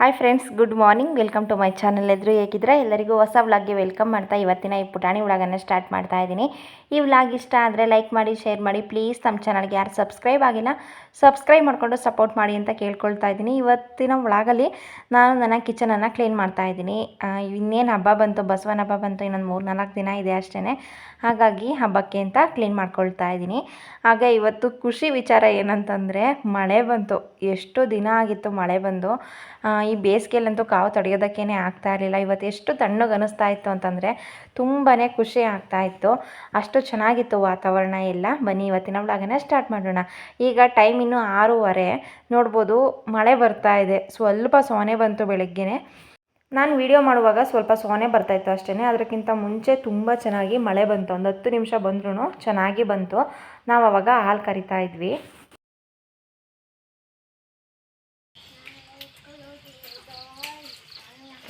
Hi friends good morning welcome to my channel ಎದುರು ಹೇಗಿದ್ರೆ ಎಲ್ಲರಿಗೂ ಹೊಸ ವ್ಲಾಗ್ಗೆ ವೆಲ್ಕಮ್ ಮಾಡ್ತಾ ಇವತ್ತಿನ ಈ ಪುಟಾಣಿ ವ್ಲಾಗನ್ನು ಸ್ಟಾರ್ಟ್ ಮಾಡ್ತಾ ಇದ್ದೀನಿ. ಈ ವ್ಲಾಗ್ ಇಷ್ಟ ಆದರೆ ಲೈಕ್ ಮಾಡಿ ಶೇರ್ ಮಾಡಿ ಪ್ಲೀಸ್ ನಮ್ಮ ಚಾನಲ್ಗೆ ಯಾರು ಸಬ್ಸ್ಕ್ರೈಬ್ ಆಗಿಲ್ಲ ಸಬ್ಸ್ಕ್ರೈಬ್ ಮಾಡಿಕೊಂಡು ಸಪೋರ್ಟ್ ಮಾಡಿ ಅಂತ ಕೇಳ್ಕೊಳ್ತಾ ಇದ್ದೀನಿ. ಇವತ್ತಿನ ವ್ಲಾಗಲ್ಲಿ ನಾನು ನನ್ನ ಕಿಚನನ್ನು ಕ್ಲೀನ್ ಮಾಡ್ತಾ ಇದ್ದೀನಿ. ಇನ್ನೇನು ಹಬ್ಬ ಬಂತು, ಬಸವನ ಹಬ್ಬ ಬಂತು, ಇನ್ನೊಂದು ಮೂರು ನಾಲ್ಕು ದಿನ ಇದೆ ಅಷ್ಟೇ ಹಾಗಾಗಿ ಹಬ್ಬಕ್ಕೆ ಅಂತ ಕ್ಲೀನ್ ಮಾಡ್ಕೊಳ್ತಾ ಇದ್ದೀನಿ. ಆಗ ಇವತ್ತು ಖುಷಿ ವಿಚಾರ ಏನಂತಂದರೆ ಮಳೆ ಬಂತು. ಎಷ್ಟು ದಿನ ಆಗಿತ್ತು ಮಳೆ ಬಂದು. ಈ ಬೇಸಿಗೆಯಲ್ಲಂತೂ ಕಾವು ತಡೆಯೋದಕ್ಕೇನೆ ಆಗ್ತಾ ಇರಲಿಲ್ಲ. ಇವತ್ತು ಎಷ್ಟು ತಣ್ಣಗೆ ಅನಿಸ್ತಾ ಇತ್ತು ಅಂತಂದರೆ ತುಂಬಾ ಖುಷಿ ಆಗ್ತಾ ಇತ್ತು. ಅಷ್ಟು ಚೆನ್ನಾಗಿತ್ತು ವಾತಾವರಣ ಎಲ್ಲ. ಬನ್ನಿ, ಇವತ್ತಿನ ವ್ಲಾಗನ್ನ ಸ್ಟಾರ್ಟ್ ಮಾಡೋಣ. ಈಗ ಟೈಮ್ ಇನ್ನೂ ಆರೂವರೆ. ನೋಡ್ಬೋದು ಮಳೆ ಬರ್ತಾ ಇದೆ. ಸ್ವಲ್ಪ ಸೋನೆ ಬಂತು ಬೆಳಗ್ಗೆನೆ. ನಾನು ವಿಡಿಯೋ ಮಾಡುವಾಗ ಸ್ವಲ್ಪ ಸೋನೆ ಬರ್ತಾಯಿತ್ತು ಅಷ್ಟೇ ಅದಕ್ಕಿಂತ ಮುಂಚೆ ತುಂಬ ಚೆನ್ನಾಗಿ ಮಳೆ ಬಂತು. ಒಂದು ಹತ್ತು ನಿಮಿಷ ಬಂದ್ರೂ ಚೆನ್ನಾಗಿ ಬಂತು. ನಾವು ಅವಾಗ ಹಾಲು ಕರಿತಾ ಇದ್ವಿ.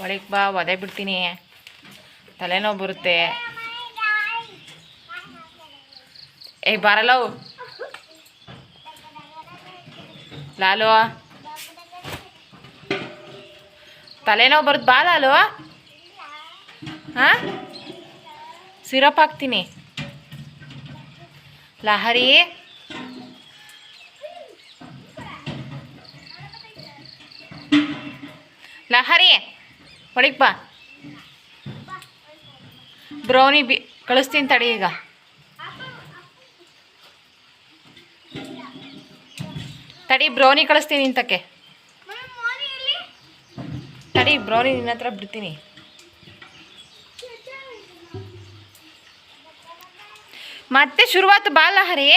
ಒಳಗೆ ಬಾ, ಒದೆ ಬಿಡ್ತೀನಿ. ತಲೆನೋವು ಬರುತ್ತೆ. ಏಯ್ ಬಾರಲ್ಲವು ಲಾಲು. ತಲೆನೋವು ಬರುತ್ತೆ ಬಾ ಲಾಲು. ಹಾಂ? ಸಿರಪ್ ಹಾಕ್ತೀನಿ. ಲಹರಿ. ಲಹರಿ. ಒಳಗೆ ಬಾ. ಬ್ರೌನಿ ಬಿ, ಕಳಿಸ್ತೀನಿ ತಡಿ ಈಗ. ತಡಿ ಬ್ರೌನಿ ಕಳಿಸ್ತೀನಿ ಇಂತಕ್ಕೆ ತಡಿ ಬ್ರೌನಿ ನಿನ್ನ ಹತ್ರ ಬಿಡ್ತೀನಿ. ಮತ್ತೆ ಶುರುವಾತು ಬಾ ಲಹರಿ.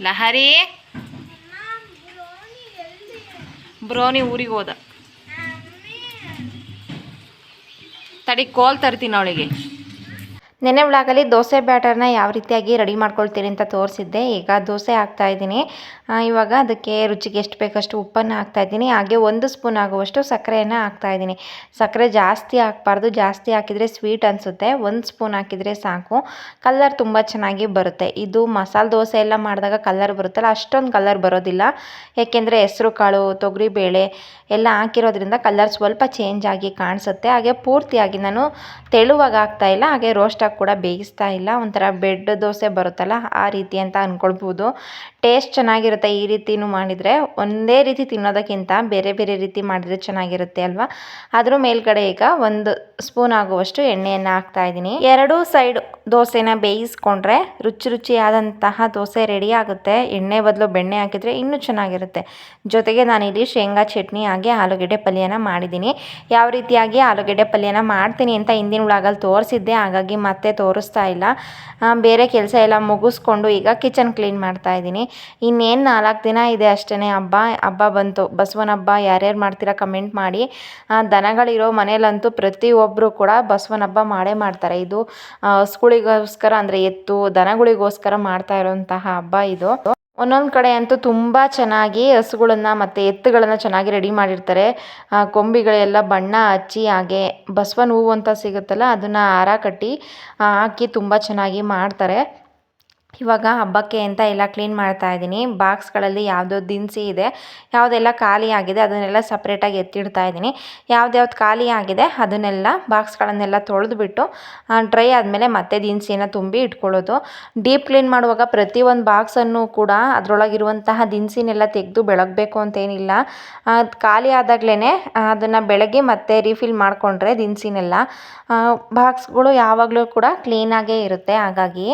ಲಹರಿ. ಬ್ರೌನಿ ಊರಿಗೆ ಹೋದ. ತಡಿ ಕೋಲ್ ತರ್ತೀನಿ ಅವಳಿಗೆ. ನೆನೆ ವ್ಲಾಗಲ್ಲಿ ದೋಸೆ ಬ್ಯಾಟರ್ನ ಯಾವ ರೀತಿಯಾಗಿ ರೆಡಿ ಮಾಡ್ಕೊಳ್ತೀರಿ ಅಂತ ತೋರಿಸಿದ್ದೆ. ಈಗ ದೋಸೆ ಹಾಕ್ತಾ ಇದ್ದೀನಿ. ಇವಾಗ ಅದಕ್ಕೆ ರುಚಿಗೆ ಎಷ್ಟು ಬೇಕಷ್ಟು ಉಪ್ಪನ್ನು ಹಾಕ್ತಾ ಇದ್ದೀನಿ. ಹಾಗೆ ಒಂದು ಸ್ಪೂನ್ ಆಗುವಷ್ಟು ಸಕ್ಕರೆಯನ್ನು ಹಾಕ್ತಾ ಇದ್ದೀನಿ. ಸಕ್ಕರೆ ಜಾಸ್ತಿ ಹಾಕ್ಬಾರ್ದು. ಜಾಸ್ತಿ ಹಾಕಿದರೆ ಸ್ವೀಟ್ ಅನಿಸುತ್ತೆ. ಒಂದು ಸ್ಪೂನ್ ಹಾಕಿದರೆ ಸಾಕು. ಕಲರ್ ತುಂಬ ಚೆನ್ನಾಗಿ ಬರುತ್ತೆ. ಇದು ಮಸಾಲೆ ದೋಸೆ ಎಲ್ಲ ಮಾಡಿದಾಗ ಕಲರ್ ಬರುತ್ತಲ್ಲ, ಅಷ್ಟೊಂದು ಕಲರ್ ಬರೋದಿಲ್ಲ. ಏಕೆಂದರೆ ಹೆಸರು, ಕಾಳು ತೊಗರಿಬೇಳೆ ಎಲ್ಲ ಹಾಕಿರೋದ್ರಿಂದ ಕಲರ್ ಸ್ವಲ್ಪ ಚೇಂಜ್ ಆಗಿ ಕಾಣಿಸುತ್ತೆ. ಹಾಗೆ ಪೂರ್ತಿಯಾಗಿ ನಾನು ತೆಳುವಾಗಿ ಹಾಕ್ತಾ ಇಲ್ಲ. ಹಾಗೆ ಕೂಡ ಬೇಯಿಸ್ತಾ ಇಲ್ಲ. ಒಂಥರ ಬೆಡ್ ದೋಸೆ ಬರುತ್ತಲ್ಲ, ಆ ರೀತಿ ಅಂತ ಅಂದ್ಕೊಳ್ಬೋದು ಟೇಸ್ಟ್ ಚೆನ್ನಾಗಿರುತ್ತೆ ಈ ರೀತಿನೂ ಮಾಡಿದರೆ. ಒಂದೇ ರೀತಿ ತಿನ್ನೋದಕ್ಕಿಂತ ಬೇರೆ ಬೇರೆ ರೀತಿ ಮಾಡಿದರೆ ಚೆನ್ನಾಗಿರುತ್ತೆ ಅಲ್ವಾ? ಅದ್ರ ಮೇಲ್ಗಡೆ ಈಗ ಒಂದು ಸ್ಪೂನ್ ಆಗುವಷ್ಟು ಎಣ್ಣೆಯನ್ನು ಹಾಕ್ತಾ ಇದ್ದೀನಿ. ಎರಡೂ ಸೈಡ್ ದೋಸೆನ ಬೇಯಿಸ್ಕೊಂಡ್ರೆ ರುಚಿ ರುಚಿಯಾದಂತಹ ದೋಸೆ ರೆಡಿ ಆಗುತ್ತೆ. ಎಣ್ಣೆ ಬದಲು ಬೆಣ್ಣೆ ಹಾಕಿದರೆ ಇನ್ನೂ ಚೆನ್ನಾಗಿರುತ್ತೆ. ಜೊತೆಗೆ ನಾನಿಲ್ಲಿ ಶೇಂಗಾ ಚಟ್ನಿ ಹಾಗೆ ಆಲೂಗೆಡ್ಡೆ ಪಲ್ಯನ ಮಾಡಿದ್ದೀನಿ. ಯಾವ ರೀತಿಯಾಗಿ ಆಲೂಗೆಡ್ಡೆ ಪಲ್ಯನ ಮಾಡ್ತೀನಿ ಅಂತ ಹಿಂದಿನ ಉಳಾಗಲ್ಲಿ ತೋರಿಸಿದ್ದೆ, ಹಾಗಾಗಿ ಮತ್ತೆ ತೋರಿಸ್ತಾ ಇಲ್ಲ. ಬೇರೆ ಕೆಲಸ ಎಲ್ಲ ಮುಗಿಸ್ಕೊಂಡು ಈಗ ಕಿಚನ್ ಕ್ಲೀನ್ ಮಾಡ್ತಾ ಇದ್ದೀನಿ. ಇನ್ನೇನು ನಾಲ್ಕು ದಿನ ಇದೆ ಅಷ್ಟೇ ಹಬ್ಬ. ಹಬ್ಬ ಬಂತು. ಬಸವನ ಹಬ್ಬ ಯಾರ್ಯಾರು ಮಾಡ್ತೀರಾ ಕಮೆಂಟ್ ಮಾಡಿ. ದನಗಳಿರೋ ಮನೇಲಂತೂ ಪ್ರತಿಯೊಬ್ಬರು ಕೂಡ ಬಸವನ ಹಬ್ಬ ಮಾಡೇ ಮಾಡ್ತಾರೆ. ಇದು ಹಸುಗಳಿಗೋಸ್ಕರ ಅಂದರೆ ಎತ್ತು, ದನಗಳಿಗೋಸ್ಕರ ಮಾಡ್ತಾ ಇರೋಂತಹ ಹಬ್ಬ ಇದು. ಒಂದೊಂದು ಕಡೆ ಅಂತೂ ತುಂಬ ಚೆನ್ನಾಗಿ ಹಸುಗಳನ್ನು ಮತ್ತು ಎತ್ತುಗಳನ್ನು ಚೆನ್ನಾಗಿ ರೆಡಿ ಮಾಡಿರ್ತಾರೆ. ಕೊಂಬಿಗಳೆಲ್ಲ ಬಣ್ಣ ಹಚ್ಚಿ ಹಾಗೆ ಬಸವನ ಹೂವು ಅಂತ ಸಿಗುತ್ತಲ್ಲ, ಅದನ್ನು ಹಾರ ಕಟ್ಟಿ ಹಾಕಿ ತುಂಬ ಚೆನ್ನಾಗಿ ಮಾಡ್ತಾರೆ. ಇವಾಗ ಹಬ್ಬಕ್ಕೆ ಅಂತ ಎಲ್ಲ ಕ್ಲೀನ್ ಮಾಡ್ತಾ ಇದ್ದೀನಿ. ಬಾಕ್ಸ್ಗಳಲ್ಲಿ ಯಾವುದೋ ದಿನಸಿ ಇದೆ. ಯಾವುದೆಲ್ಲ ಖಾಲಿ ಆಗಿದೆ ಅದನ್ನೆಲ್ಲ ಸಪ್ರೇಟಾಗಿ ಎತ್ತಿಡ್ತಾ ಇದ್ದೀನಿ. ಯಾವ್ದ್ಯಾವ್ದು ಖಾಲಿ ಆಗಿದೆ ಅದನ್ನೆಲ್ಲ ಬಾಕ್ಸ್ಗಳನ್ನೆಲ್ಲ ತೊಳೆದ್ಬಿಟ್ಟು ಡ್ರೈ ಆದಮೇಲೆ ಮತ್ತೆ ದಿನಸಿನ ತುಂಬಿ ಇಟ್ಕೊಳ್ಳೋದು. ಡೀಪ್ ಕ್ಲೀನ್ ಮಾಡುವಾಗ ಪ್ರತಿಯೊಂದು ಬಾಕ್ಸನ್ನು ಕೂಡ ಅದರೊಳಗಿರುವಂತಹ ದಿನಸಿನೆಲ್ಲ ತೆಗೆದು ಬೆಳಗಬೇಕು ಅಂತೇನಿಲ್ಲ. ಅದು ಖಾಲಿ ಆದಾಗಲೇ ಅದನ್ನು ಬೆಳಗ್ಗೆ ಮತ್ತೆ ರೀಫಿಲ್ ಮಾಡಿಕೊಂಡ್ರೆ ದಿನಸಿನೆಲ್ಲ ಬಾಕ್ಸ್ಗಳು ಯಾವಾಗಲೂ ಕೂಡ ಕ್ಲೀನಾಗೇ ಇರುತ್ತೆ. ಹಾಗಾಗಿ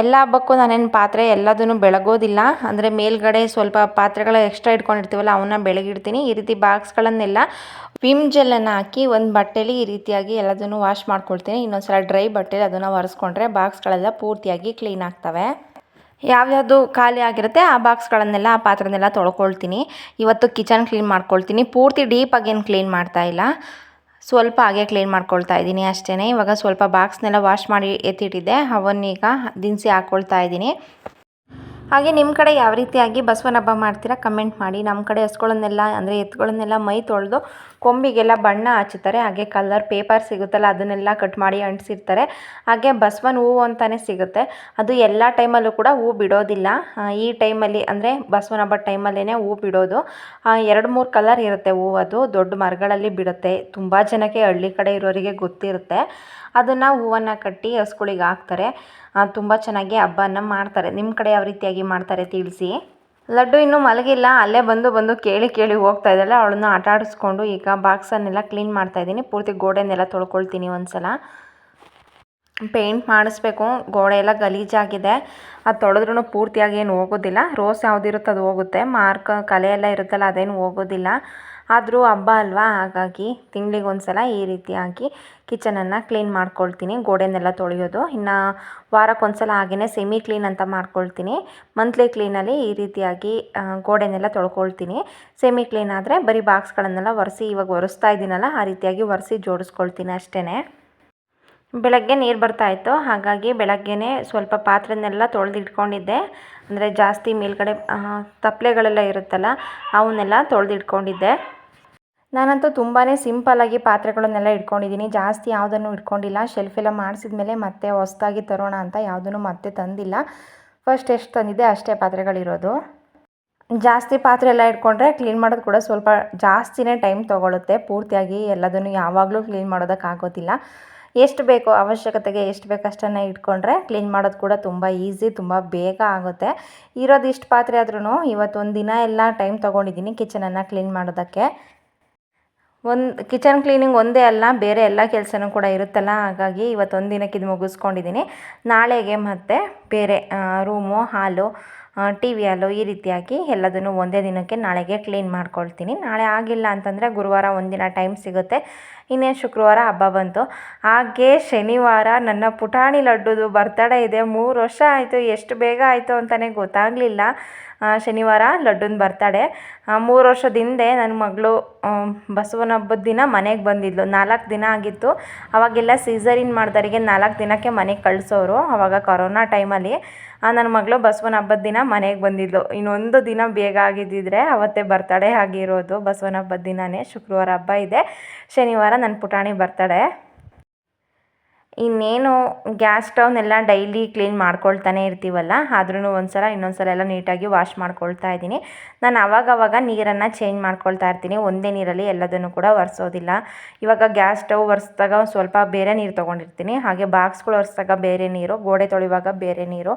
ಎಲ್ಲ ಹಬ್ಬಕ್ಕೂ ನಾನೇನು ಪಾತ್ರೆ ಎಲ್ಲದನ್ನು ಬೆಳಗೋದಿಲ್ಲ. ಅಂದರೆ ಮೇಲ್ಗಡೆ ಸ್ವಲ್ಪ ಪಾತ್ರೆಗಳ ಎಕ್ಸ್ಟ್ರಾ ಇಟ್ಕೊಂಡಿರ್ತೀವಲ್ಲ, ಅವನ್ನ ಬೆಳಗಿಡ್ತೀನಿ. ಈ ರೀತಿ ಬಾಕ್ಸ್ಗಳನ್ನೆಲ್ಲ ವಿಮ್ ಜೆಲ್ಲನ್ನು ಹಾಕಿ ಒಂದು ಬಟ್ಟೆಲಿ ಈ ರೀತಿಯಾಗಿ ಎಲ್ಲದನ್ನು ವಾಶ್ ಮಾಡ್ಕೊಳ್ತೀನಿ ಇನ್ನೊಂದ್ಸಲ ಡ್ರೈ ಬಟ್ಟೆಲಿ ಅದನ್ನು ಒರೆಸ್ಕೊಂಡ್ರೆ ಬಾಕ್ಸ್ಗಳೆಲ್ಲ ಪೂರ್ತಿಯಾಗಿ ಕ್ಲೀನ್ ಆಗ್ತವೆ. ಯಾವ್ಯಾವುದು ಖಾಲಿ ಆಗಿರುತ್ತೆ ಆ ಬಾಕ್ಸ್ಗಳನ್ನೆಲ್ಲ, ಆ ಪಾತ್ರೆನೆಲ್ಲ ತೊಳ್ಕೊಳ್ತೀನಿ. ಇವತ್ತು ಕಿಚನ್ ಕ್ಲೀನ್ ಮಾಡ್ಕೊಳ್ತೀನಿ. ಪೂರ್ತಿ ಡೀಪಾಗಿ ಏನು ಕ್ಲೀನ್ ಮಾಡ್ತಾ ಇಲ್ಲ. ಸ್ವಲ್ಪ ಹಾಗೆ ಕ್ಲೀನ್ ಮಾಡ್ಕೊಳ್ತಾ ಇದ್ದೀನಿ ಅಷ್ಟೇ ಇವಾಗ ಸ್ವಲ್ಪ ಬಾಕ್ಸ್ನೆಲ್ಲ ವಾಶ್ ಮಾಡಿ ಎತ್ತಿಟ್ಟಿದ್ದೆ. ಅವನ್ನೀಗ ದಿನಸಿ ಹಾಕ್ಕೊಳ್ತಾ ಇದ್ದೀನಿ. ಹಾಗೆ ನಿಮ್ಮ ಕಡೆ ಯಾವ ರೀತಿಯಾಗಿ ಬಸವನ ಹಬ್ಬ ಮಾಡ್ತೀರಾ? ಕಮೆಂಟ್ ಮಾಡಿ. ನಮ್ಮ ಕಡೆ ಹಸ್ಗಳನ್ನೆಲ್ಲ ಅಂದರೆ ಎತ್ತುಗಳನ್ನೆಲ್ಲ ಮೈ ತೊಳೆದು ಕೊಂಬಿಗೆಲ್ಲ ಬಣ್ಣ ಹಚ್ಚುತ್ತಾರೆ ಹಾಗೆ ಕಲರ್ ಪೇಪರ್ ಸಿಗುತ್ತಲ್ಲ, ಅದನ್ನೆಲ್ಲ ಕಟ್ ಮಾಡಿ ಅಂಟಿಸಿರ್ತಾರೆ. ಹಾಗೆ ಬಸವನ ಹೂವು ಅಂತಲೇ ಸಿಗುತ್ತೆ. ಅದು ಎಲ್ಲ ಟೈಮಲ್ಲೂ ಕೂಡ ಹೂ ಬಿಡೋದಿಲ್ಲ. ಈ ಟೈಮಲ್ಲಿ ಅಂದರೆ ಬಸವನ ಹಬ್ಬದ ಟೈಮಲ್ಲೇ ಹೂ ಬಿಡೋದು. ಎರಡು ಮೂರು ಕಲರ್ ಇರುತ್ತೆ ಹೂವು ಅದು. ದೊಡ್ಡ ಮರಗಳಲ್ಲಿ ಬಿಡುತ್ತೆ. ತುಂಬ ಜನಕ್ಕೆ ಹಳ್ಳಿ ಕಡೆ ಇರೋರಿಗೆ ಗೊತ್ತಿರುತ್ತೆ. ಅದನ್ನು ಹೂವನ್ನು ಕಟ್ಟಿ ಹಸ್ಗಳಿಗೆ ಹಾಕ್ತಾರೆ. ತುಂಬ ಚೆನ್ನಾಗಿ ಹಬ್ಬನ ಮಾಡ್ತಾರೆ. ನಿಮ್ಮ ಕಡೆ ಯಾವ ರೀತಿಯಾಗಿ ಮಾಡ್ತಾರೆ ತಿಳಿಸಿ? ಲಡ್ಡು ಇನ್ನೂ ಮಲಗಿಲ್ಲ, ಅಲ್ಲೇ ಬಂದು ಬಂದು ಕೇಳಿ ಕೇಳಿ ಹೋಗ್ತಾ ಇದ್ದಾಳೆ. ಅವಳನ್ನ ಆಟ ಆಡಿಸ್ಕೊಂಡು ಈಗ ಬಾಕ್ಸನ್ನೆಲ್ಲ ಕ್ಲೀನ್ ಮಾಡ್ತಾ ಇದ್ದೀನಿ. ಪೂರ್ತಿ ಗೋಡೆನೆಲ್ಲ ತೊಳ್ಕೊಳ್ತೀನಿ ಒಂದ್ಸಲ. ಪೇಂಟ್ ಮಾಡಿಸ್ಬೇಕು. ಗೋಡೆ ಎಲ್ಲ ಗಲೀಜಾಗಿದೆ. ಅದು ತೊಳೆದ್ರೂ ಪೂರ್ತಿಯಾಗಿ ಏನು ಹೋಗೋದಿಲ್ಲ. ರೋಸ್ ಯಾವುದಿರುತ್ತೆ ಅದು ಹೋಗುತ್ತೆ. ಮಾರ್ಕ್ ಕಲೆ ಎಲ್ಲ ಇರುತ್ತಲ್ಲ, ಅದೇನು ಹೋಗೋದಿಲ್ಲ. ಆದರೂ ಹಬ್ಬ ಅಲ್ವಾ? ಹಾಗಾಗಿ ತಿಂಗ್ಳಿಗೆ ಒಂದು ಸಲ ಈ ರೀತಿಯಾಗಿ ಕಿಚನನ್ನು ಕ್ಲೀನ್ ಮಾಡ್ಕೊಳ್ತೀನಿ. ಗೋಡೆನೆಲ್ಲ ತೊಳೆಯೋದು. ಇನ್ನು ವಾರಕ್ಕೊಂದು ಸಲ ಹಾಗೆಯೇ ಸೆಮಿ ಕ್ಲೀನ್ ಅಂತ ಮಾಡ್ಕೊಳ್ತೀನಿ. ಮಂತ್ಲಿ ಕ್ಲೀನಲ್ಲಿ ಈ ರೀತಿಯಾಗಿ ಗೋಡೆನೆಲ್ಲ ತೊಳ್ಕೊಳ್ತೀನಿ. ಸೆಮಿ ಕ್ಲೀನ್ ಆದರೆ ಬರೀ ಬಾಕ್ಸ್ಗಳನ್ನೆಲ್ಲ ಒರೆಸಿ ಇವಾಗ ಒರೆಸ್ತಾ ಇದ್ದೀನಲ್ಲ, ಆ ರೀತಿಯಾಗಿ ಒರೆಸಿ ಜೋಡಿಸ್ಕೊಳ್ತೀನಿ ಅಷ್ಟೇ ಬೆಳಗ್ಗೆ ನೀರು ಬರ್ತಾಯಿತ್ತು ಹಾಗಾಗಿ ಬೆಳಗ್ಗೆನೇ ಸ್ವಲ್ಪ ಪಾತ್ರೆನೆಲ್ಲ ತೊಳೆದಿಟ್ಕೊಂಡಿದ್ದೆ. ಅಂದರೆ ಜಾಸ್ತಿ ಮೇಲ್ಗಡೆ ತಪ್ಪಲೆಗಳೆಲ್ಲ ಇರುತ್ತಲ್ಲ, ಅವನ್ನೆಲ್ಲ ತೊಳೆದಿಟ್ಕೊಂಡಿದ್ದೆ. ನಾನಂತೂ ತುಂಬಾ ಸಿಂಪಲ್ಲಾಗಿ ಪಾತ್ರೆಗಳನ್ನೆಲ್ಲ ಇಟ್ಕೊಂಡಿದ್ದೀನಿ. ಜಾಸ್ತಿ ಯಾವುದನ್ನು ಇಟ್ಕೊಂಡಿಲ್ಲ. ಶೆಲ್ಫೆಲ್ಲ ಮಾಡಿಸಿದ ಮೇಲೆ ಮತ್ತೆ ಹೊಸ್ದಾಗಿ ತರೋಣ ಅಂತ ಯಾವುದನ್ನು ಮತ್ತೆ ತಂದಿಲ್ಲ. ಫಸ್ಟ್ ಎಷ್ಟು ತಂದಿದ್ದೆ ಅಷ್ಟೇ ಪಾತ್ರೆಗಳಿರೋದು. ಜಾಸ್ತಿ ಪಾತ್ರೆ ಎಲ್ಲ ಇಟ್ಕೊಂಡ್ರೆ ಕ್ಲೀನ್ ಮಾಡೋದು ಕೂಡ ಸ್ವಲ್ಪ ಜಾಸ್ತಿನೇ ಟೈಮ್ ತೊಗೊಳುತ್ತೆ. ಪೂರ್ತಿಯಾಗಿ ಎಲ್ಲದನ್ನು ಯಾವಾಗಲೂ ಕ್ಲೀನ್ ಮಾಡೋದಕ್ಕಾಗೋದಿಲ್ಲ ಎಷ್ಟು ಬೇಕೋ ಅವಶ್ಯಕತೆಗೆ ಎಷ್ಟು ಬೇಕು ಅಷ್ಟನ್ನು ಇಟ್ಕೊಂಡ್ರೆ ಕ್ಲೀನ್ ಮಾಡೋದು ಕೂಡ ತುಂಬ ಈಸಿ ತುಂಬ ಬೇಗ ಆಗುತ್ತೆ. ಇರೋದು ಇಷ್ಟು ಪಾತ್ರೆ ಆದ್ರೂ ಇವತ್ತೊಂದು ದಿನ ಎಲ್ಲ ಟೈಮ್ ತೊಗೊಂಡಿದ್ದೀನಿ ಕಿಚನನ್ನು ಕ್ಲೀನ್ ಮಾಡೋದಕ್ಕೆ. ಒಂದು ಕಿಚನ್ ಕ್ಲೀನಿಂಗ್ ಒಂದೇ ಅಲ್ಲ, ಬೇರೆ ಎಲ್ಲ ಕೆಲಸನೂ ಕೂಡ ಇರುತ್ತಲ್ಲ, ಹಾಗಾಗಿ ಇವತ್ತೊಂದು ದಿನಕ್ಕೆ ಇದು ಮುಗಿಸ್ಕೊಂಡಿದ್ದೀನಿ ನಾಳೆಗೆ ಮತ್ತೆ ಬೇರೆ ರೂಮು, ಹಾಲು ಟಿ ವಿ ಹಾಲು ಈ ರೀತಿಯಾಗಿ ಎಲ್ಲದನ್ನು ಒಂದೇ ದಿನಕ್ಕೆ ನಾಳೆಗೆ ಕ್ಲೀನ್ ಮಾಡ್ಕೊಳ್ತೀನಿ. ನಾಳೆ ಆಗಿಲ್ಲ ಅಂತಂದರೆ ಗುರುವಾರ ಒಂದಿನ ಟೈಮ್ ಸಿಗುತ್ತೆ. ಇನ್ನೇನು ಶುಕ್ರವಾರ ಹಬ್ಬ ಬಂತು. ಹಾಗೆ ಶನಿವಾರ ನನ್ನ ಪುಟಾಣಿ ಲಡ್ಡುದು ಬರ್ತಡೇ ಇದೆ. ಮೂರು ವರ್ಷ ಆಯಿತು, ಎಷ್ಟು ಬೇಗ ಆಯಿತು ಅಂತಲೇ ಗೊತ್ತಾಗಲಿಲ್ಲ. ಶನಿವಾರ ಲಡ್ಡುನ ಬರ್ತಾಡೆ. ಮೂರು ವರ್ಷದ ಹಿಂದೆ ನನ್ನ ಮಗಳು ಬಸವನ ಹಬ್ಬದ ದಿನ ಮನೆಗೆ ಬಂದಿದ್ಲು. ನಾಲ್ಕು ದಿನ ಆಗಿತ್ತು. ಅವಾಗೆಲ್ಲ ಸೀಸರಿನ್ ಮಾಡಿದವರಿಗೆ ನಾಲ್ಕು ದಿನಕ್ಕೆ ಮನೆಗೆ ಕಳಿಸೋರು, ಅವಾಗ ಕೊರೋನಾ ಟೈಮಲ್ಲಿ. ನನ್ನ ಮಗಳು ಬಸವನ ಹಬ್ಬದ ದಿನ ಮನೆಗೆ ಬಂದಿದ್ಲು. ಇನ್ನೊಂದು ದಿನ ಬೇಗ ಆಗಿದ್ದಿದ್ರೆ ಅವತ್ತೇ ಬರ್ತಡೇ ಆಗಿರೋದು ಬಸವನ ಹಬ್ಬದ ದಿನವೇ ಶುಕ್ರವಾರ ಹಬ್ಬ ಇದೆ. ಶನಿವಾರ ನನ್ನ ಪುಟಾಣಿ ಬರ್ತಡೇ. ಇನ್ನೇನು ಗ್ಯಾಸ್ ಸ್ಟವ್ನೆಲ್ಲ ಡೈಲಿ ಕ್ಲೀನ್ ಮಾಡ್ಕೊಳ್ತಾನೆ ಇರ್ತೀವಲ್ಲ ಆದ್ರೂ ಒಂದು ಸಲ ಇನ್ನೊಂದು ಸಲ ಎಲ್ಲ ನೀಟಾಗಿ ವಾಶ್ ಮಾಡ್ಕೊಳ್ತಾ ಇದ್ದೀನಿ. ನಾನು ಅವಾಗವಾಗ ನೀರನ್ನು ಚೇಂಜ್ ಮಾಡ್ಕೊಳ್ತಾ ಇರ್ತೀನಿ. ಒಂದೇ ನೀರಲ್ಲಿ ಎಲ್ಲದನ್ನು ಕೂಡ ಒರೆಸೋದಿಲ್ಲ. ಇವಾಗ ಗ್ಯಾಸ್ ಸ್ಟವ್ ಒರೆಸ್ದಾಗ ಒಂದು ಸ್ವಲ್ಪ ಬೇರೆ ನೀರು ತೊಗೊಂಡಿರ್ತೀನಿ. ಹಾಗೆ ಬಾಕ್ಸ್ಗಳು ಒರೆಸ್ದಾಗ ಬೇರೆ ನೀರು, ಗೋಡೆ ತೊಳೆಯುವಾಗ ಬೇರೆ ನೀರು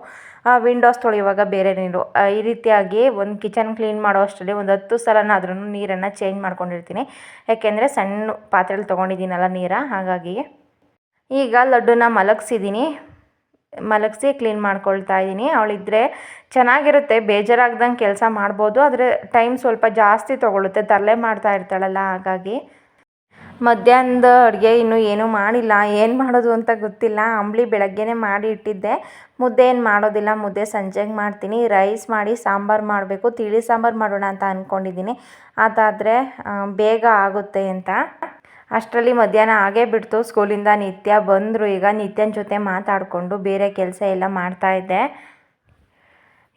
ವಿಂಡೋಸ್ ತೊಳೆಯುವಾಗ ಬೇರೆ ನೀರು ಈ ರೀತಿಯಾಗಿ ಒಂದು ಕಿಚನ್ ಕ್ಲೀನ್ ಮಾಡೋ ಅಷ್ಟರಲ್ಲಿ ಒಂದು ಹತ್ತು ಸಲನಾದ್ರೂ ನೀರನ್ನು ಚೇಂಜ್ ಮಾಡ್ಕೊಂಡಿರ್ತೀನಿ. ಯಾಕೆಂದರೆ ಸಣ್ಣ ಪಾತ್ರೆಲಿ ತೊಗೊಂಡಿದ್ದೀನಲ್ಲ ನೀರ, ಹಾಗಾಗಿ ಈಗ ಲಡ್ಡುನ ಮಲಗಿಸಿದ್ದೀನಿ ಮಲಗಿಸಿ ಕ್ಲೀನ್ ಮಾಡ್ಕೊಳ್ತಾ ಇದ್ದೀನಿ ಅವಳಿದ್ರೆ ಚೆನ್ನಾಗಿರುತ್ತೆ, ಬೇಜಾರಾಗ್ದಂಗೆ ಕೆಲಸ ಮಾಡ್ಬೋದು, ಆದರೆ ಟೈಮ್ ಸ್ವಲ್ಪ ಜಾಸ್ತಿ ತೊಗೊಳುತ್ತೆ, ತರಲೆ ಮಾಡ್ತಾ ಇರ್ತಾಳಲ್ಲ, ಹಾಗಾಗಿ. ಮಧ್ಯಾಹ್ನದ ಅಡುಗೆ ಇನ್ನೂ ಏನೂ ಮಾಡಿಲ್ಲ. ಏನು ಮಾಡೋದು ಅಂತ ಗೊತ್ತಿಲ್ಲ. ಅಂಬ್ಲಿ ಬೆಳಗ್ಗೆನೇ ಮಾಡಿ ಇಟ್ಟಿದ್ದೆ. ಮುದ್ದೆ ಏನು ಮಾಡೋದಿಲ್ಲ, ಮುದ್ದೆ ಸಂಜೆಗೆ ಮಾಡ್ತೀನಿ. ರೈಸ್ ಮಾಡಿ ಸಾಂಬಾರು ಮಾಡಬೇಕು. ತಿಳಿ ಸಾಂಬಾರು ಮಾಡೋಣ ಅಂತ ಅಂದ್ಕೊಂಡಿದ್ದೀನಿ ಅದಾದರೆ ಬೇಗ ಆಗುತ್ತೆ ಅಂತ. ಅಷ್ಟರಲ್ಲಿ ಮಧ್ಯಾಹ್ನ ಆಗೇ ಬಿಡ್ತು. ಸ್ಕೂಲಿಂದ ನಿತ್ಯ ಬಂದರು. ಈಗ ನಿತ್ಯನ ಜೊತೆ ಮಾತಾಡಿಕೊಂಡು ಬೇರೆ ಕೆಲಸ ಎಲ್ಲ ಮಾಡ್ತಾಯಿದ್ದೆ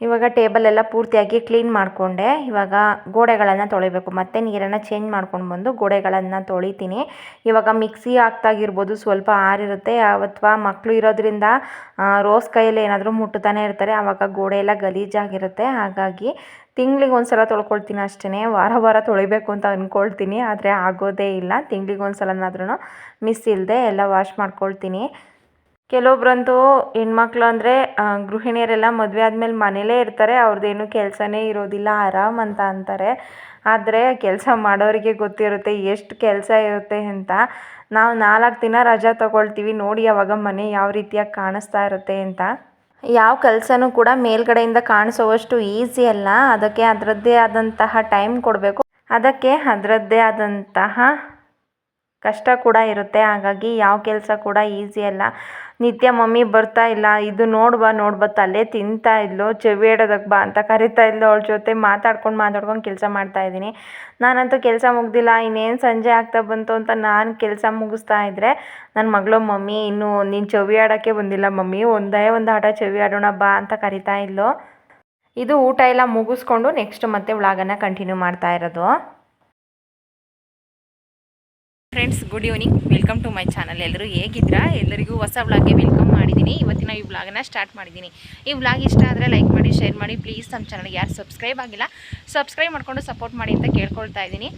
ಇವಾಗ ಟೇಬಲ್ ಎಲ್ಲ ಪೂರ್ತಿಯಾಗಿ ಕ್ಲೀನ್ ಮಾಡಿಕೊಂಡೆ. ಇವಾಗ ಗೋಡೆಗಳನ್ನು ತೊಳಿಬೇಕು. ಮತ್ತೆ ನೀರನ್ನು ಚೇಂಜ್ ಮಾಡ್ಕೊಂಡು ಬಂದು ಗೋಡೆಗಳನ್ನು ತೊಳಿತೀನಿ. ಇವಾಗ ಮಿಕ್ಸಿ ಹಾಕ್ದಾಗಿರ್ಬೋದು ಸ್ವಲ್ಪ ಆರಿರುತ್ತೆ. ಅಥವಾ ಮಕ್ಕಳು ಇರೋದ್ರಿಂದ ರೋಸ್ ಕೈಯಲ್ಲಿ ಏನಾದರೂ ಮುಟ್ಟುತ್ತಾನೆ ಇರ್ತಾರೆ. ಆವಾಗ ಗೋಡೆ ಎಲ್ಲ ಗಲೀಜಾಗಿರುತ್ತೆ. ಹಾಗಾಗಿ ತಿಂಗ್ಳಿಗೆ ಒಂದು ಸಲ ತೊಳ್ಕೊಳ್ತೀನಿ ಅಷ್ಟೇ ವಾರ ವಾರ ತೊಳಿಬೇಕು ಅಂತ ಅಂದ್ಕೊಳ್ತೀನಿ ಆದರೆ ಆಗೋದೇ ಇಲ್ಲ. ತಿಂಗ್ಳಿಗೆ ಒಂದು ಸಲನಾದ್ರೂ ಮಿಸ್ ಇಲ್ಲದೆ ಎಲ್ಲ ವಾಶ್ ಮಾಡ್ಕೊಳ್ತೀನಿ. ಕೆಲವೊಬ್ರಂತೂ ಹೆಣ್ಮಕ್ಳು ಅಂದರೆ ಗೃಹಿಣಿಯರೆಲ್ಲ ಮದುವೆ ಆದಮೇಲೆ ಮನೇಲೇ ಇರ್ತಾರೆ ಅವ್ರದ್ದೇನು ಕೆಲಸನೇ ಇರೋದಿಲ್ಲ, ಆರಾಮ್ ಅಂತ ಅಂತಾರೆ. ಆದರೆ ಕೆಲಸ ಮಾಡೋರಿಗೆ ಗೊತ್ತಿರುತ್ತೆ ಎಷ್ಟು ಕೆಲಸ ಇರುತ್ತೆ ಅಂತ. ನಾವು ನಾಲ್ಕು ದಿನ ರಜಾ ತಗೊಳ್ತೀವಿ, ನೋಡಿ ಯಾವಾಗ ಮನೆ ಯಾವ ರೀತಿಯಾಗಿ ಕಾಣಿಸ್ತಾ ಇರುತ್ತೆ ಅಂತ. ಯಾವ ಕೆಲಸನೂ ಕೂಡ ಮೇಲ್ಗಡೆಯಿಂದ ಕಾಣಿಸುವಷ್ಟು ಈಸಿ ಅಲ್ಲ. ಅದಕ್ಕೆ ಅದರದ್ದೇ ಆದಂತಹ ಟೈಮ್ ಕೊಡಬೇಕು. ಅದಕ್ಕೆ ಅದರದ್ದೇ ಆದಂತಹ ಕಷ್ಟ ಕೂಡ ಇರುತ್ತೆ. ಹಾಗಾಗಿ ಯಾವ ಕೆಲಸ ಕೂಡ ಈಸಿ ಅಲ್ಲ. ನಿತ್ಯ ಮಮ್ಮಿ ಬರ್ತಾ ಇಲ್ಲ, ಇದು ನೋಡ್ಬಾ ನೋಡ್ಬಾ, ತಲೆ ತಿಂತಾ ಇದ್ಲು, ಚೆವಿ ಹಿಡೋದಕ್ಕೆ ಬಾ ಅಂತ ಕರಿತಾ ಇದ್ಲು, ಅವಳ ಜೊತೆ ಮಾತಾಡ್ಕೊಂಡು ಮಾತಾಡ್ಕೊಂಡು ಕೆಲಸ ಮಾಡ್ತಾ ಇದ್ದೀನಿ. ನಾನಂತೂ ಕೆಲಸ ಮುಗ್ದಿಲ್ಲ, ಇನ್ನೇನು ಸಂಜೆ ಆಗ್ತಾ ಬಂತು ಅಂತ ನಾನು ಕೆಲಸ ಮುಗಿಸ್ತಾ ಇದ್ದರೆ ನನ್ನ ಮಗಳು, ಮಮ್ಮಿ, ಇನ್ನೂ ನೀನು ಚೆವಿ ಆಡೋಕ್ಕೆ ಬಂದಿಲ್ಲ ಮಮ್ಮಿ, ಒಂದೇ ಒಂದು ಆಟ ಚೆವಿ ಆಡೋಣ ಬಾ ಅಂತ ಕರಿತಾ ಇದ್ಲು. ಇದು ಊಟ ಎಲ್ಲ ಮುಗಿಸ್ಕೊಂಡು ನೆಕ್ಸ್ಟ್ ಮತ್ತೆ ವ್ಲಾಗನ್ನು ಕಂಟಿನ್ಯೂ ಮಾಡ್ತಾ ಇರೋದು. Friends good evening welcome to my channel ಎಲ್ಲರೂ ಹೇಗಿದ್ರ ಎಲ್ಲರಿಗೂ ಹೊಸ ವ್ಲಾಗ್ಗೆ ವೆಲ್ಕಮ್ ಮಾಡಿದ್ದೀನಿ. ಇವತ್ತಿನ ಈ ವ್ಲಾಗ್ನ ಸ್ಟಾರ್ಟ್ ಮಾಡಿದ್ದೀನಿ. ಈ ವ್ಲಾಗ್ ಇಷ್ಟ ಆದರೆ ಲೈಕ್ ಮಾಡಿ ಶೇರ್ ಮಾಡಿ. ಪ್ಲೀಸ್ ನಮ್ಮ ಚಾನಲ್ಗೆ ಯಾರು ಸಬ್ಸ್ಕ್ರೈಬ್ ಆಗಿಲ್ಲ ಸಬ್ಸ್ಕ್ರೈಬ್ ಮಾಡಿಕೊಂಡು ಸಪೋರ್ಟ್ ಮಾಡಿ ಅಂತ ಕೇಳ್ಕೊಳ್ತಾ ಇದ್ದೀನಿ.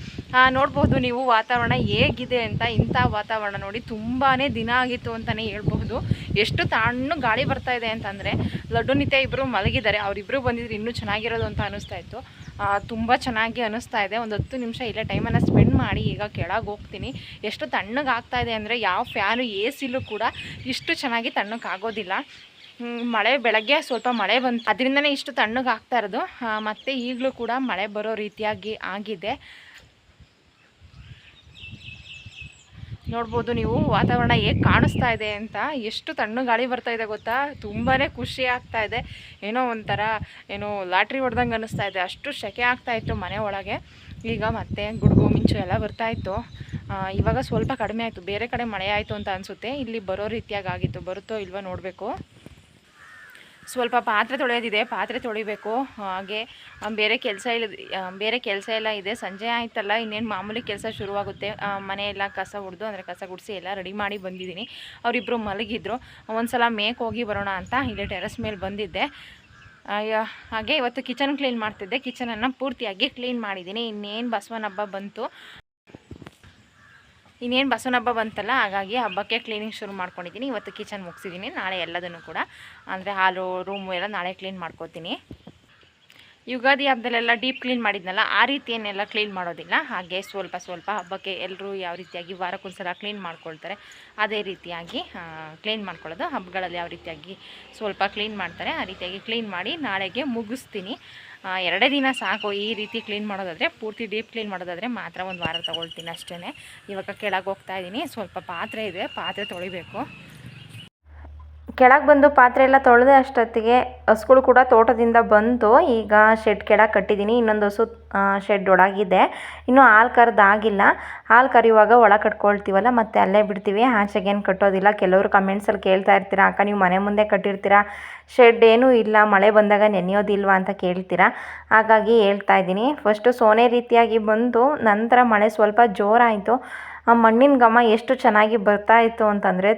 ನೋಡ್ಬೋದು ನೀವು ವಾತಾವರಣ ಹೇಗಿದೆ ಅಂತ. ಇಂಥ ವಾತಾವರಣ ನೋಡಿ ತುಂಬಾ ದಿನ ಆಗಿತ್ತು ಅಂತಲೇ ಹೇಳ್ಬಹುದು. ಎಷ್ಟು ತಣ್ಣು ಗಾಳಿ ಬರ್ತಾ ಇದೆ ಅಂತಂದರೆ, ಲಡ್ಡು ನಿತ್ಯ ಇಬ್ಬರು ಮಲಗಿದ್ದಾರೆ. ಅವರಿಬ್ಬರು ಬಂದಿದ್ರು ಇನ್ನೂ ಚೆನ್ನಾಗಿರೋದು ಅಂತ ಅನಿಸ್ತಾ ಇತ್ತು. ತುಂಬ ಚೆನ್ನಾಗಿ ಅನಿಸ್ತಾ ಇದೆ. ಒಂದು ಹತ್ತು ನಿಮಿಷ ಇಲ್ಲೇ ಟೈಮನ್ನು ಸ್ಪೆಂಡ್ ಮಾಡಿ ಈಗ ಕೆಳಗೆ ಹೋಗ್ತೀನಿ. ಎಷ್ಟು ತಣ್ಣಗೆ ಆಗ್ತಾ ಇದೆ ಅಂದರೆ ಯಾವ ಫ್ಯಾನು ಎ ಸಿಲೂ ಕೂಡ ಇಷ್ಟು ಚೆನ್ನಾಗಿ ತಣ್ಣಗೆ ಆಗೋದಿಲ್ಲ ಮಳೆ ಬೆಳಗ್ಗೆ ಸ್ವಲ್ಪ ಮಳೆ ಬಂತು. ಅದರಿಂದನೇ ಇಷ್ಟು ತಣ್ಣಗೆ ಆಗ್ತಾ ಇರೋದು ಮತ್ತು ಈಗಲೂ ಕೂಡ ಮಳೆ ಬರೋ ರೀತಿಯಾಗಿ ಆಗಿದೆ. ನೋಡ್ಬೋದು ನೀವು ವಾತಾವರಣ ಹೇಗೆ ಕಾಣಿಸ್ತಾ ಇದೆ ಅಂತ. ಎಷ್ಟು ತಣ್ಣು ಗಾಳಿ ಬರ್ತಾ ಇದೆ ಗೊತ್ತಾ? ತುಂಬಾ ಖುಷಿ ಆಗ್ತಾ ಇದೆ. ಏನೋ ಒಂಥರ ಏನೋ ಲಾಟ್ರಿ ಹೊಡೆದಂಗೆ ಅನ್ನಿಸ್ತಾ ಇದೆ. ಅಷ್ಟು ಸೆಕೆ ಆಗ್ತಾ ಇತ್ತು ಮನೆ ಒಳಗೆ. ಈಗ ಮತ್ತೆ ಗುಡುಗು ಮಿಂಚು ಎಲ್ಲ ಬರ್ತಾ ಇತ್ತು. ಆ, ಇವಾಗ ಸ್ವಲ್ಪ ಕಡಿಮೆ ಆಯಿತು. ಬೇರೆ ಕಡೆ ಮಳೆ ಆಯಿತು ಅಂತ ಅನಿಸುತ್ತೆ. ಇಲ್ಲಿ ಬರೋ ರೀತಿಯಾಗಿ ಆಗಿತ್ತು ಬರುತ್ತೋ ಇಲ್ವೋ ನೋಡಬೇಕು. ಸ್ವಲ್ಪ ಪಾತ್ರೆ ತೊಳೆಯೋದಿದೆ ಪಾತ್ರೆ ತೊಳಿಬೇಕು. ಹಾಗೆ ಬೇರೆ ಕೆಲಸ ಇಲ್ಲ ಬೇರೆ ಕೆಲಸ ಎಲ್ಲ ಇದೆ. ಸಂಜೆ ಆಯ್ತಲ್ಲ ಇನ್ನೇನು ಮಾಮೂಲಿ ಕೆಲಸ ಶುರುವಾಗುತ್ತೆ. ಮನೆಯೆಲ್ಲ ಕಸ ಹೊಡೆದು ಅಂದರೆ ಕಸ ಗುಡಿಸಿ ಎಲ್ಲ ರೆಡಿ ಮಾಡಿ ಬಂದಿದ್ದೀನಿ. ಅವರಿಬ್ಬರು ಮಲಗಿದ್ರು. ಒಂದು ಸಲ ಮೇಕ್ ಹೋಗಿ ಬರೋಣ ಅಂತ ಇಲ್ಲಿ ಟೆರೆಸ್ ಮೇಲೆ ಬಂದಿದ್ದೆ. ಹಾಗೆ ಇವತ್ತು ಕಿಚನ್ ಕ್ಲೀನ್ ಮಾಡ್ತಿದ್ದೆ. ಕಿಚನನ್ನು ಪೂರ್ತಿಯಾಗಿ ಕ್ಲೀನ್ ಮಾಡಿದ್ದೀನಿ. ಇನ್ನೇನು ಬಸವನ ಹಬ್ಬ ಬಂತು? ಇನ್ನೇನು ಬಸವನ ಹಬ್ಬ ಬಂತಲ್ಲ, ಹಾಗಾಗಿ ಹಬ್ಬಕ್ಕೆ ಕ್ಲೀನಿಂಗ್ ಶುರು ಮಾಡ್ಕೊಂಡಿದ್ದೀನಿ. ಇವತ್ತು ಕಿಚನ್ ಮುಗಿಸಿದ್ದೀನಿ. ನಾಳೆ ಎಲ್ಲದನ್ನು ಕೂಡ. ಅಂದರೆ ಹಾಲು ರೂಮು ಎಲ್ಲ ನಾಳೆ ಕ್ಲೀನ್ ಮಾಡ್ಕೋತೀನಿ. ಯುಗಾದಿ ಹಬ್ಬದಲ್ಲೆಲ್ಲ ಡೀಪ್ ಕ್ಲೀನ್ ಮಾಡಿದ್ನಲ್ಲ, ಆ ರೀತಿ ಏನೆಲ್ಲ ಕ್ಲೀನ್ ಮಾಡೋದಿಲ್ಲ. ಹಾಗೆ ಸ್ವಲ್ಪ ಸ್ವಲ್ಪ ಹಬ್ಬಕ್ಕೆ ಎಲ್ಲರೂ ಯಾವ ರೀತಿಯಾಗಿ ವಾರಕ್ಕೊಂದ್ಸಲ ಕ್ಲೀನ್ ಮಾಡ್ಕೊಳ್ತಾರೆ. ಅದೇ ರೀತಿಯಾಗಿ ಕ್ಲೀನ್ ಮಾಡ್ಕೊಳ್ಳೋದು. ಹಬ್ಬಗಳಲ್ಲಿ ಯಾವ ರೀತಿಯಾಗಿ ಸ್ವಲ್ಪ ಕ್ಲೀನ್ ಮಾಡ್ತಾರೆ, ಆ ರೀತಿಯಾಗಿ ಕ್ಲೀನ್ ಮಾಡಿ ನಾಳೆಗೆ ಮುಗಿಸ್ತೀನಿ. ಎರಡೇ ದಿನ ಸಾಕು ಈ ರೀತಿ ಕ್ಲೀನ್ ಮಾಡೋದಾದರೆ, ಪೂರ್ತಿ ಡೀಪ್ ಕ್ಲೀನ್ ಮಾಡೋದಾದರೆ ಮಾತ್ರ ಒಂದು ವಾರ ತೊಗೊಳ್ತೀನಿ ಅಷ್ಟೇ ಇವಾಗ ಕೆಳಗೆ ಹೋಗ್ತಾ ಇದ್ದೀನಿ. ಸ್ವಲ್ಪ ಪಾತ್ರೆ ಇದೆ, ಪಾತ್ರೆ ತೊಳಿಬೇಕು. ಕೆಳಗೆ ಬಂದು ಪಾತ್ರೆ ಎಲ್ಲ ತೊಳೆದ ಅಷ್ಟೊತ್ತಿಗೆ ಹಸುಗಳು ಕೂಡ ತೋಟದಿಂದ ಬಂತು ಈಗ ಶೆಡ್ ಕೆಳಗೆ ಕಟ್ಟಿದ್ದೀನಿ ಇನ್ನೊಂದು ಹಸು ಶೆಡ್ ಒಳಗಿದೆ. ಇನ್ನೂ ಹಾಲು ಕರೆದಾಗಿಲ್ಲ. ಹಾಲು ಕರೆಯುವಾಗ ಒಳ ಕಟ್ಕೊಳ್ತೀವಲ್ಲ, ಮತ್ತೆ ಅಲ್ಲೇ ಬಿಡ್ತೀವಿ. ಆಚೆಗೇನು ಕಟ್ಟೋದಿಲ್ಲ. ಕೆಲವರು ಕಮೆಂಟ್ಸಲ್ಲಿ ಕೇಳ್ತಾ ಇರ್ತೀರಾ, ಅಕ್ಕ, ನೀವು ಮನೆ ಮುಂದೆ ಕಟ್ಟಿರ್ತೀರಾ? ಶೆಡ್ ಏನೂ ಇಲ್ಲ. ಮಳೆ ಬಂದಾಗ ನೆನೆಯೋದಿಲ್ವಾ? ಅಂತ ಕೇಳ್ತೀರಾ. ಹಾಗಾಗಿ ಹೇಳ್ತಾ ಇದ್ದೀನಿ. ಫಸ್ಟು ಸೋನೆ ರೀತಿಯಾಗಿ ಬಂದು ನಂತರ ಮಳೆ ಸ್ವಲ್ಪ ಜೋರಾಯಿತು. ಆ ಮಣ್ಣಿನ ಘಮ ಎಷ್ಟು ಚೆನ್ನಾಗಿ ಬರ್ತಾ ಇತ್ತು ಅಂತಂದರೆ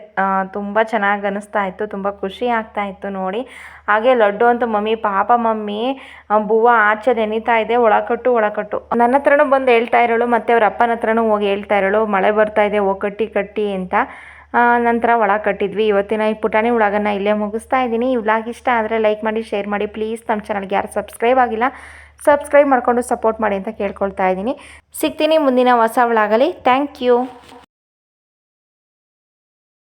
ತುಂಬ ಚೆನ್ನಾಗಿ ಅನ್ನಿಸ್ತಾ ಇತ್ತು ತುಂಬ ಖುಷಿ ಆಗ್ತಾ ಇತ್ತು ನೋಡಿ. ಹಾಗೆ ಲಡ್ಡು ಅಂತ ಮಮ್ಮಿ, ಪಾಪ ಮಮ್ಮಿ ಬೂವ ಆಚೆ ನೆನೀತಾ ಇದೆ, ಒಳಕಟ್ಟು ಒಳಕಟ್ಟು. ನನ್ನ ಹತ್ರನೂ ಬಂದು ಹೇಳ್ತಾ ಇರೋಳು, ಮತ್ತು ಅವ್ರ ಅಪ್ಪನ ಹತ್ರನೂ ಹೋಗಿ ಹೇಳ್ತಾ ಇರೋಳು, ಮಳೆ ಬರ್ತಾ ಇದೆ ಓ ಕಟ್ಟಿ ಕಟ್ಟಿ ಅಂತ ನಂತರ ಒಳ ಕಟ್ಟಿದ್ವಿ. ಇವತ್ತಿನ ಈ ಪುಟಾಣಿ ಉಳಗನ್ನ ಇಲ್ಲೇ ಮುಗಿಸ್ತಾ ಇದ್ದೀನಿ. ಈ ಇಷ್ಟ ಆದರೆ ಲೈಕ್ ಮಾಡಿ, ಶೇರ್ ಮಾಡಿ. ಪ್ಲೀಸ್ ನಮ್ಮ ಚಾನಲ್ಗೆ ಯಾರು ಸಬ್ಸ್ಕ್ರೈಬ್ ಆಗಿಲ್ಲ ಸಬ್ಸ್ಕ್ರೈಬ್ ಮಾಡಿಕೊಂಡು ಸಪೋರ್ಟ್ ಮಾಡಿ ಅಂತ ಕೇಳ್ಕೊಳ್ತಾ ಇದ್ದೀನಿ. ಸಿಗ್ತೀನಿ ಮುಂದಿನ ಹೊಸ ವ್ಲಾಗಲ್ಲಿ ಥ್ಯಾಂಕ್ ಯು